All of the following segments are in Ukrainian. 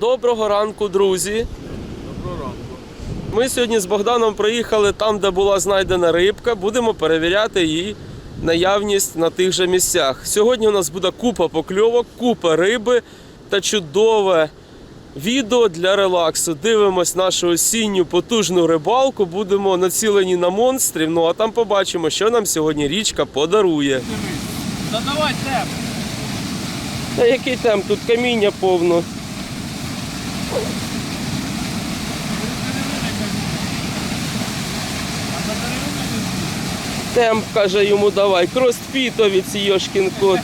Доброго ранку, друзі. Доброго ранку. Ми сьогодні з Богданом приїхали там, де була знайдена рибка. Будемо перевіряти її наявність на тих же місцях. Сьогодні у нас буде купа покльовок, купа риби та чудове відео для релаксу. Дивимось нашу осінню потужну рибалку. Будемо націлені на монстрів. Ну а там побачимо, що нам сьогодні річка подарує. Задавай темп. Та який там тут каміння повно. Темп каже йому давай, кростфітові ці йошкін кот.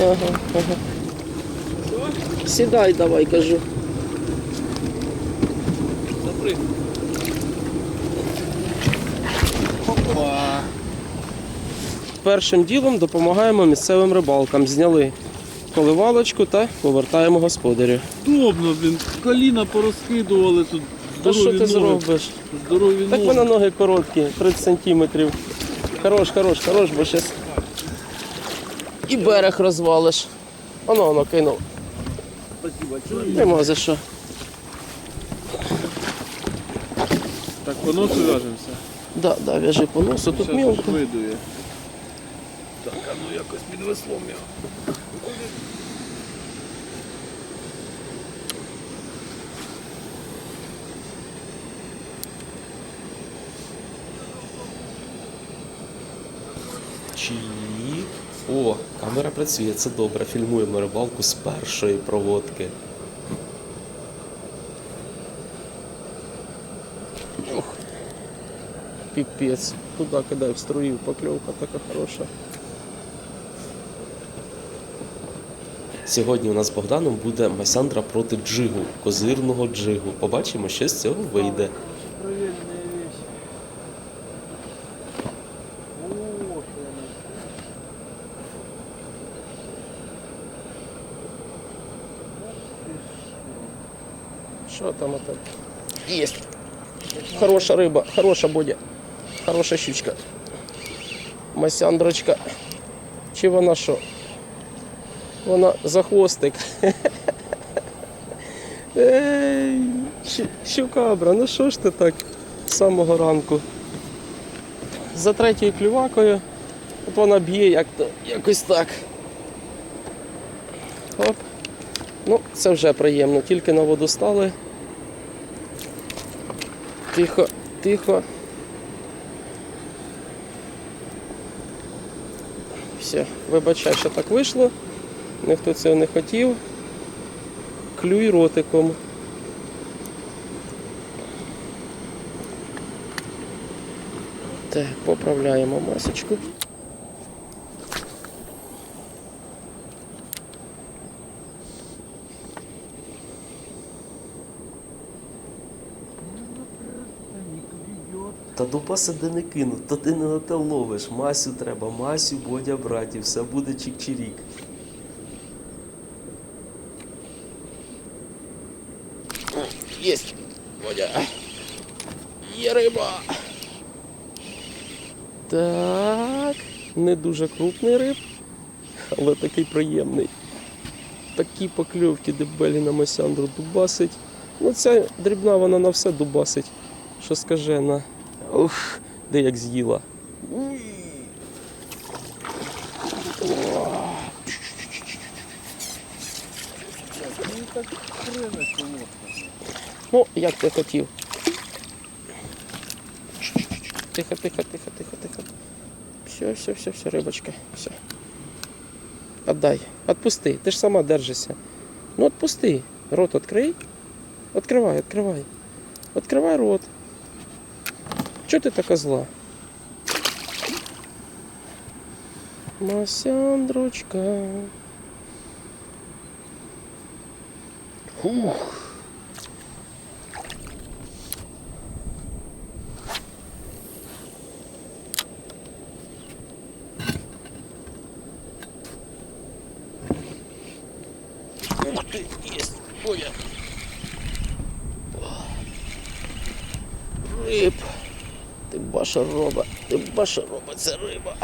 Ага, ага. Сідай давай, кажу. Запри. Опа. Першим ділом допомагаємо місцевим рибалкам. Зняли коливалочку та повертаємо господарю. Удобно, блін. Коліна порозкидували тут. Та що ти ноги. зробиш? Здорові Так ноги. вона ноги короткі, 30 сантиметрів. Хорош, хорош, хорош, бо щас і берег розвалиш. Оно, воно кинув. Нема за що. Так, по носу вяжемося. Да, да, в'яжи по носу, тут мілко. видує. Так, а ну якось під веслом його. Чіп. О, камера працює, це добре. Фільмуємо рибалку з першої проводки. Піпець. Туди кидай в струю, покльовка така хороша. Сьогодні у нас з Богданом буде Масяндра проти джигу, козирного джигу. Побачимо, що з цього вийде. Що там это? Есть. Хороша риба, хороша бодя. Хороша щучка. Масяндрочка. Чи вона що? Вона за хвостик. Ей, щукабра, ну що ж ти так з самого ранку? За третьою клювакою. От вона б'є як то, якось так. Оп. Ну, це вже приємно, тільки на воду стали. Тихо, тихо. Все, вибачай, що так вийшло. Ніхто цього не хотів. Клюй ротиком. Так, поправляємо масочку. Та до посади не кину, то ти не на те ловиш. Масю треба, Масю, Бодя, браті, все буде чик-чирік. Єсть, Бодя. Є риба. Так, не дуже крупний риб, але такий приємний. Такі покльовки дебелі на Масяндру дубасить. Ну ця дрібна вона на все дубасить. Що скаже на. Ух, де як з'їла. Ну як ти хотів. Тихо, тихо, тихо, тихо, тихо. Все, все, все, все, рибочка. Все. Отдай. Отпусти. Ти ж сама держишся. Ну отпусти. Рот відкрий. Откривай, відкривай. Відкривай рот. Чого ти така зла? Масяндрочка. Ух Риб. Ти баша роба, це риба.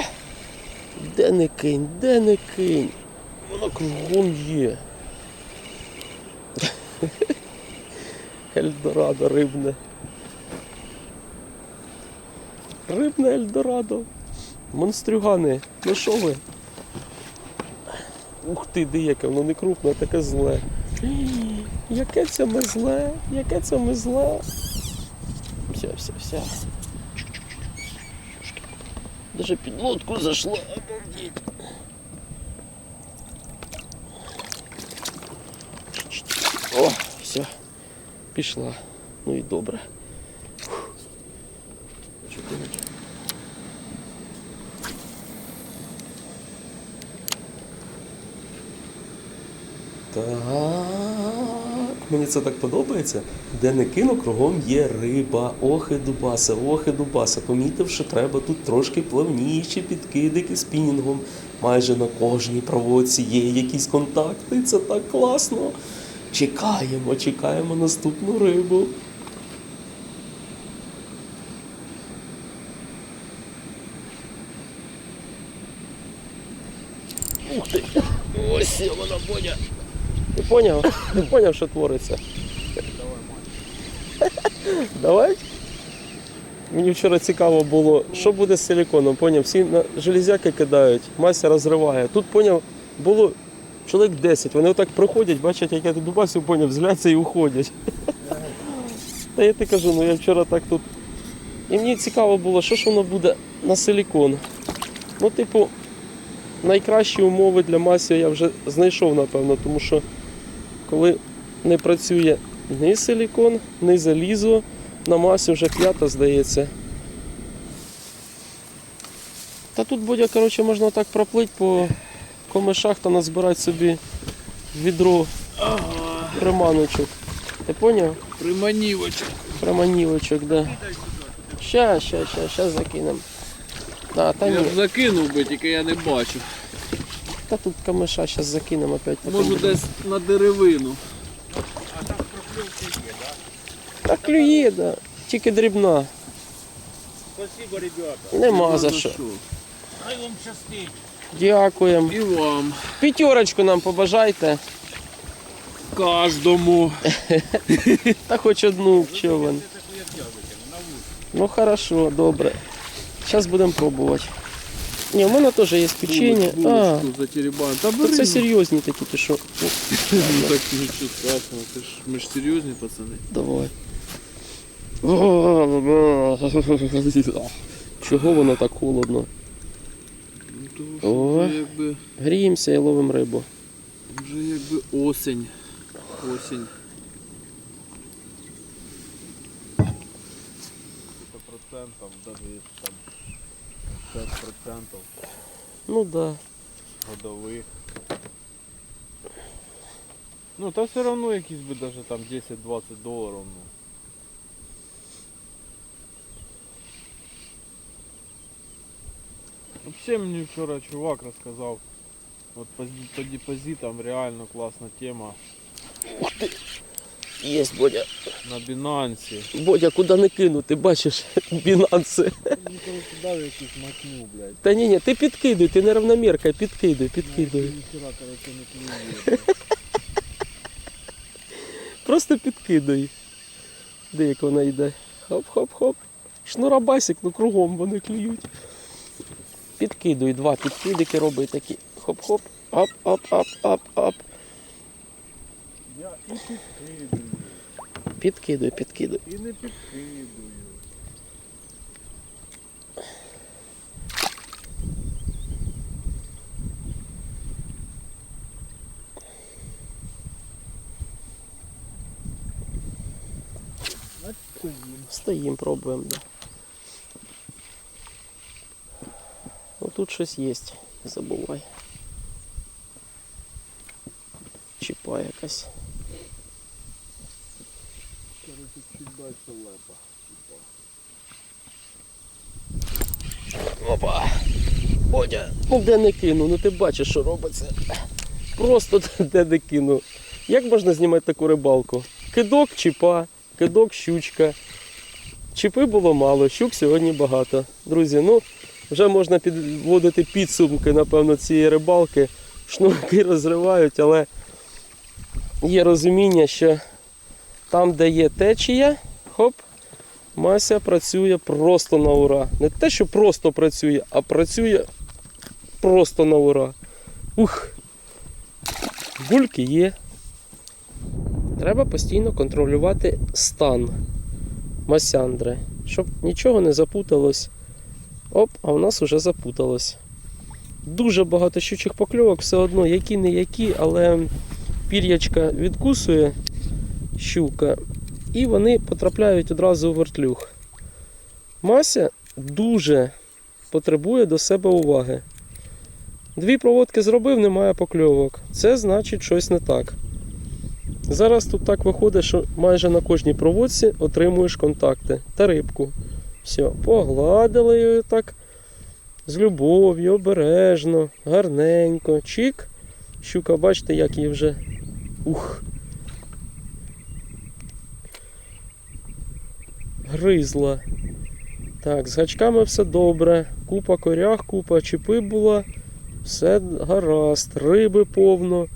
Де не кинь, де не кинь. Воно кругом є. Ельдорадо рибне. Рибне Ельдорадо. Монстрюгани, ну що ви? Ух ти, дияке, воно не крупне, а таке зле. Яке це ми зле, яке це ми зле. Все, все, все. Даже під лодку зайшло, обалдеть. О, все, пішла. Ну і добре. Мені це так подобається. Де не кину, кругом є риба. Охи дубаса, охи дубаса. Помітив, що треба тут трошки плавніші підкидики спінінгом. Майже на кожній проводці є якісь контакти. Це так класно. Чекаємо, чекаємо наступну рибу. Ух ти! Ось вона Боня. Ти поняв? Ти поняв, що твориться? Давай. Давай. Мені вчора цікаво було, що буде з силіконом. Поняв, всі на железяки кидають, Мася розриває. Тут поняв, було чоловік 10. Вони отак приходять, бачать, як я тут дубасю, поняв, зляться і уходять. Та я ти кажу, ну я вчора так тут. І мені цікаво було, що ж воно буде на силікон. Ну, типу, найкращі умови для масі я вже знайшов, напевно, тому що коли не працює ні силікон, ні залізо, на масі вже п'ята, здається. Та тут будь коротше, можна так проплити по комишах та назбирати собі відро Ага, приманочок. Ти поняв? приманівочок. Приманівочок, да. Ща, ща, ща, ща закинемо. А, та Я ні, б закинув би, тільки я не бачу. Та тут камиша зараз закинемо опять. будемо. десь на деревину. А так проклюється, Та клює, да. Тільки дрібна. Спасибо, ребята. Нема за Ну, що. Хай вам щастить. Дякуємо. І вам. П'ятерочку нам побажайте. Кожному. Та хоч одну човен. Ну хорошо, добре. Зараз будемо пробувати. Ні, у мене теж є печення. А, Булочку затеребаємо. Та то бери. це серйозні такі, ти що? Ну, Ну так нічого страшного. Ти ж, ми ж серйозні пацани. Давай. Чого воно так холодно? Ну, тому що О. вже якби, Гріємося і ловимо рибу. вже якби осень. Осень. процентов, даже там 5 процентов Ну да. годовых. Ну, та все равно якісь би даже там 10-20 доларів, ну. Вообще мені вчора чувак розказав, от по, по депозитам реально класна тема Єсть, Бодя. на Binance. Бодя, куди не кинути, бачиш, бінанси. Якусь блядь. Та ні, ні, ти підкидуй, ти неравномірка, підкидуй, підкидуй. Ніхера, коротше, не клює. Просто підкидай. Де як вона йде? Хоп-хоп-хоп. Шнурабасик, ну кругом вони клюють. Підкидуй, два підкидики роби такі. Хоп-хоп. Ап, ап, ап, ап, ап. Я і підкидую, Підкидуй, підкидуй. і не підкидую. Стоїм. Стоїм, пробуємо, да. Ну тут щось є, не забувай. Чіпа якась. Опа! Бодя, ну де не кину, ну ти бачиш, що робиться. Просто де не кину. Як можна знімати таку рибалку? Кидок чіпа, кидок щучка. Чіпи було мало, щук сьогодні багато. Друзі, ну вже можна підводити підсумки, напевно, цієї рибалки. Шнурки розривають, але є розуміння, що там, де є течія, хоп, Мася працює просто на ура. Не те, що просто працює, а працює просто на ура. Ух! Гульки є. Треба постійно контролювати стан масяндри, щоб нічого не запуталось. Оп, а у нас вже запуталось. Дуже багато щучих покльовок, все одно, які не які, але пір'ячка відкусує щука, і вони потрапляють одразу у вертлюг. Мася дуже потребує до себе уваги. Дві проводки зробив, немає покльовок. Це значить щось не так. Зараз тут так виходить, що майже на кожній проводці отримуєш контакти та рибку. Все, погладили її так з любов'ю, обережно, гарненько. Чик. Щука, бачите, як її вже. Ух. Гризла. Так, з гачками все добре. Купа корях, купа чіпи була. Все гаразд, риби повно.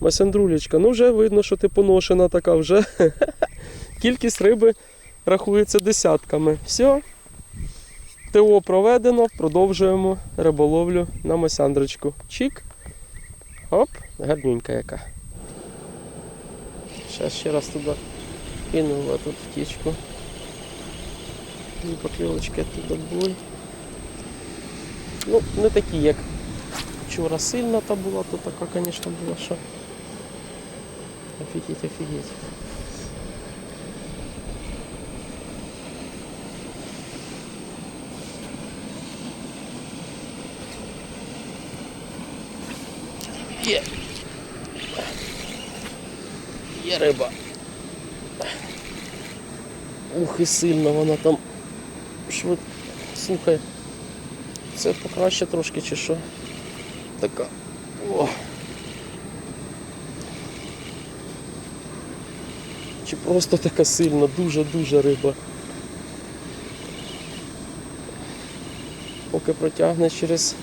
Масяндрулечка, ну вже видно, що ти поношена така вже. Кількість риби рахується десятками. Все. ТО проведено, продовжуємо риболовлю на масяндрочку. Чик. Оп, гарненька яка. Зараз ще раз туди кинула тут втічку. Дві покльовочки туди були. Ну, не такі, як вчора сильна та була, то така, звісно, була, що. Офігеть, офігеть. Є. Є риба. Ух, і сильно вона там швид... Слухай, це покраще трошки чи що? Така. О. Чи просто така сильна, дуже-дуже риба. Поки протягнеш через.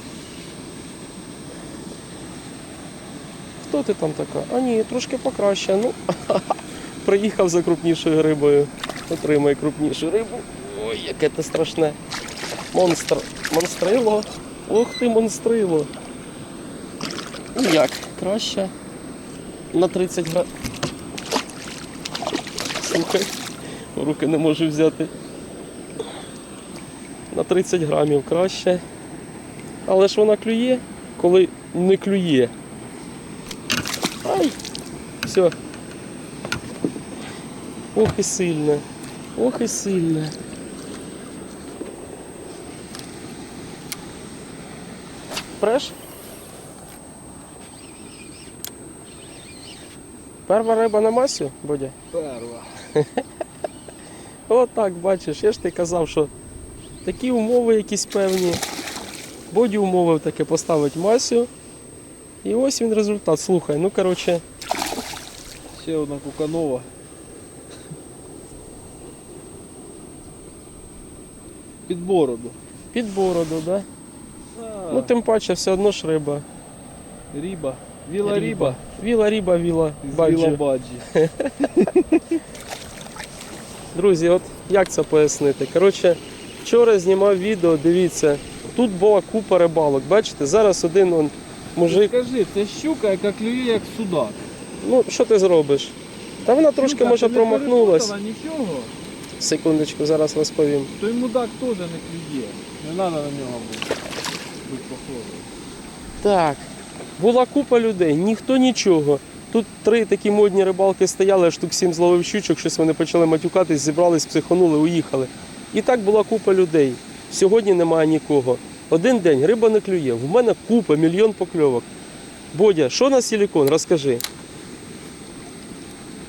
Хто ти там така? А ні, трошки покраще. Ну, приїхав за крупнішою рибою. Отримай крупнішу рибу. Ой, яке це страшне. Монстр. Монстрило. Ох ти, монстрило. Ну як? Краще. На 30 грам. Слухай, руки не можу взяти. На 30 грамів краще. Але ж вона клює, коли не клює. Ай! Все. Ох і сильне. Ох і сильне. Преш? Перша риба на масі, Бодя? Перва. От так, бачиш, я ж ти казав, що такі умови якісь певні. Боді умовив таке поставити масю. І ось він результат. Слухай, ну коротше, Ще одна куканова. Під бороду. під бороду, да? Ну тим паче все одно ж риба. Ріба. Віла ріба. Віла ріба, віла. Віла Баджі. баджі. Друзі, от як це пояснити? Коротше, вчора знімав відео, дивіться, тут була купа рибалок. Бачите, зараз один он, мужик. Скажи, це щука, яка клює як судак. Ну, що ти зробиш? Та вона трошки Щука, може ти не промахнулась. перепутала Нічого. Секундочку, зараз розповім. Той мудак теж не клює. Не треба на нього бути. Так, була купа людей, ніхто нічого. Тут три такі модні рибалки стояли, я штук сім зловив щучок, щось вони почали матюкатись, зібрались, психонули, уїхали. І так була купа людей. Сьогодні немає нікого. Один день риба не клює. В мене купа, мільйон покльовок. Бодя, що на силікон? Розкажи.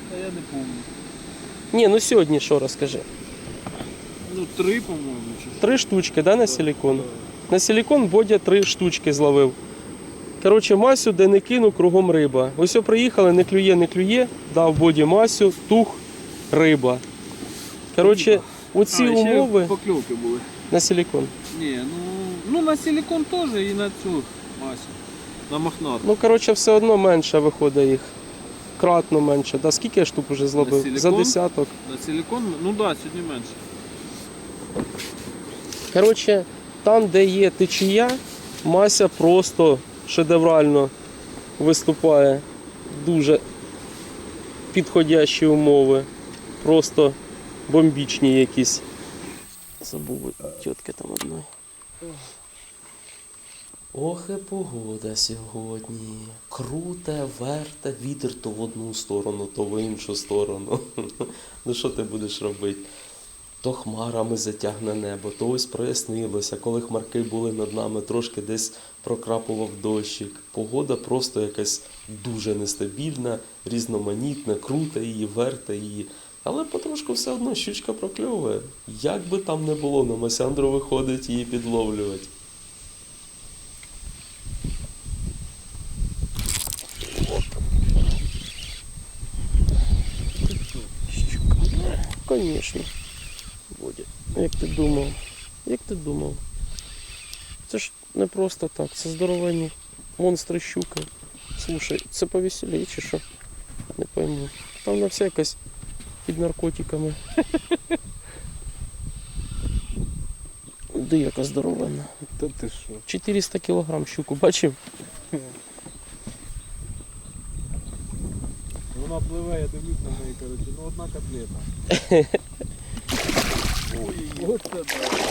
Та я не пам'ятаю. Ні, ну сьогодні що розкажи. Ну, три, по-моєму, чи. Три штучки, да, на силікон? На силікон Бодя три штучки зловив. Коротше, масю, де не кину, кругом риба. Ось приїхали, не клює, не клює, дав Боді масю, тух, риба. Коротше, Оці А, ще умови Покльовки були. на силікон. Ні, ну, ну на силикон теж і на цю масу. На мохнат. Ну, коротше, все одно менше виходить їх. Кратно менше. Да, скільки я штук уже зловив? За десяток. На силикон, ну так, да, сьогодні менше. Коротше, там, де є течія, Мася просто шедеврально виступає. Дуже підходящі умови. Просто бомбічні якісь. Забув тітки там одної. Ох і погода сьогодні. Круте, верте, вітер то в одну сторону, то в іншу сторону. Ну що ти будеш робити? То хмарами затягне небо, то ось прояснилося. Коли хмарки були над нами, трошки десь прокрапував дощик. Погода просто якась дуже нестабільна, різноманітна, крута її, верта її. Але потрошку все одно щучка прокльовує. Як би там не було, на Масяндру виходить її підловлювати. Конечно. Думав? Як ти думав? Це ж не просто так, це здоровенні монстри щуки. Слушай, це повеселей чи що? Не пойму. Там на все якась під наркотиками. Де яка здоровенна. Та ти що? 400 кілограм щуку, бачив? Вона пливе, я дивлюсь на неї, коротше, ну одна котлета.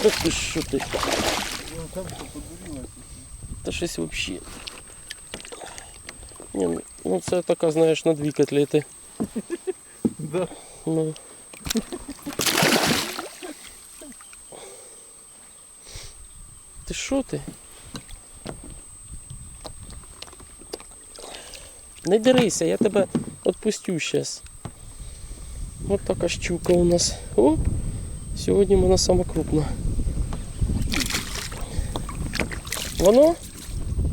Та ти що ти? Та щось взагалі. Ні, ну, ну це така, знаєш, на дві котлети. Да. Ну. Ти що ти? Не дерися, я тебе відпустю зараз. Ось така щука у нас. О! Сьогодні вона сама крупна. Воно?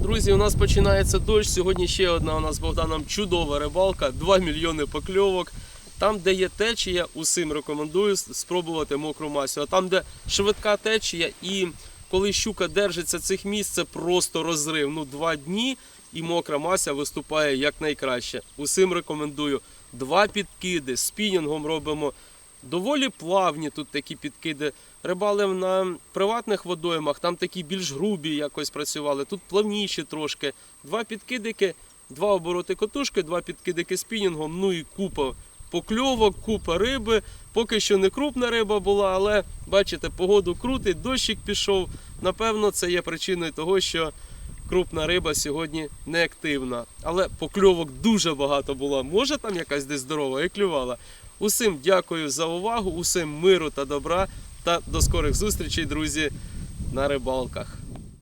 Друзі, у нас починається дощ. Сьогодні ще одна у нас з Богданом чудова рибалка, 2 мільйони покльовок. Там, де є течія, усім рекомендую спробувати мокру масю. А там, де швидка течія, і коли щука держиться цих місць, це просто розрив. Ну, два дні і мокра мася виступає як найкраще. Усім рекомендую. Два підкиди спінінгом робимо. Доволі плавні тут такі підкиди. Рибалив на приватних водоймах, там такі більш грубі якось працювали. Тут плавніші трошки. Два підкидики, два обороти котушки, два підкидики спінінгом, ну і купа покльовок, купа риби. Поки що не крупна риба була, але бачите, погоду крутить, дощик пішов. Напевно, це є причиною того, що крупна риба сьогодні не активна. Але покльовок дуже багато було. Може там якась десь здорова і клювала. Усім дякую за увагу, усім миру та добра та до скорих зустрічей, друзі, на рибалках.